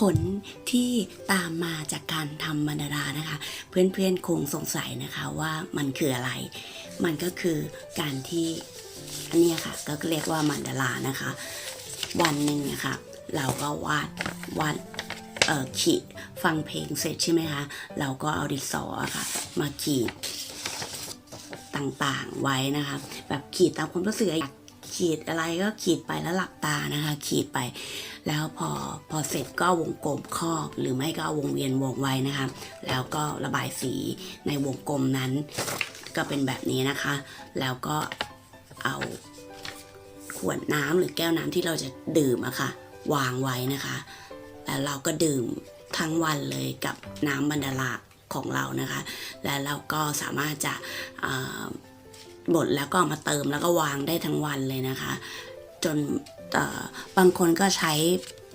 ผลที่ตามมาจากการทำมันดารานะคะ เพื่อนๆคงสงสัยนะคะว่ามันคืออะไร มันก็คือการที่อันนี้ค่ะก็เรียกว่ามันดารานะคะ วันหนึ่งนะคะเราก็วาดวาดเอ่อขีดฟังเพลงเสร็จใช่ไหมคะเราก็เอาดินสออะค่ะ มาขีดต่างๆไว้นะคะ แบบขีดตามความรู้สึกอะอยาก ขีดอะไรก็ขีดไปแล้วหลับตานะคะ ขีดไป แล้วพอพอเสร็จก็วงกลมครอบหรือไม่ก็เอาวงเวียนวงไว้นะคะ แล้วก็ระบายสีในวงกลมนั้น ก็เป็นแบบนี้นะคะ แล้วก็เอาขวดน้ำหรือแก้วน้ำที่เราจะดื่มอะค่ะ วางไว้นะคะ แล้วเราก็ดื่มทั้งวันเลยกับน้ำบันดาลาของเรานะคะ และเราก็สามารถจะ หมดแล้วก็เอามาเติมแล้วก็วางได้ทั้งวันเลยนะคะ จนบางคนก็ใช้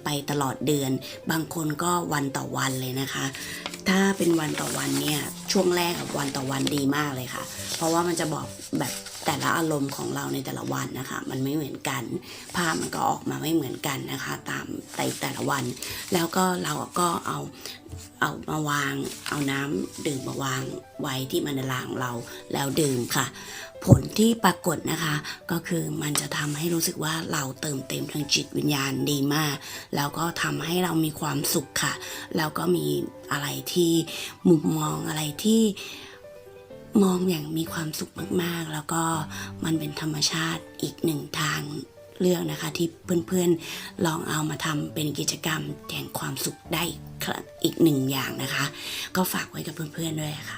ไปตลอดเดือน บางคนก็วันต่อวันเลยนะคะ ถ้าเป็นวันต่อวันเนี่ยช่วงแรกกับวันต่อวันดีมากเลยค่ะ เพราะว่ามันจะบอกแบบ แต่ละอารมณ์ของเราในแต่ละวันนะคะ มันไม่เหมือนกัน ภาพมันก็ออกมาไม่เหมือนกันนะคะ ตามแต่แต่ละวัน แล้วก็เราก็เอาเอามาวาง เอาน้ำดื่มมาวางไว้ที่มันดารางเราแล้วดื่มค่ะ ผลที่ปรากฏนะคะ ก็คือมันจะทำให้รู้สึกว่าเราเติมเต็มทางจิตวิญญาณดีมาก แล้วก็ทำให้เรามีความสุขค่ะ แล้วก็มีอะไรที่มุมมองอะไรที่ มองอย่างมีความสุขมากๆ แล้วก็มันเป็นธรรมชาติอีกหนึ่งทางเลือกนะคะที่เพื่อนๆลองเอามาทำเป็นกิจกรรมแห่งความสุขได้อีกหนึ่งอย่างนะคะ ก็ฝากไว้กับเพื่อนๆด้วยค่ะ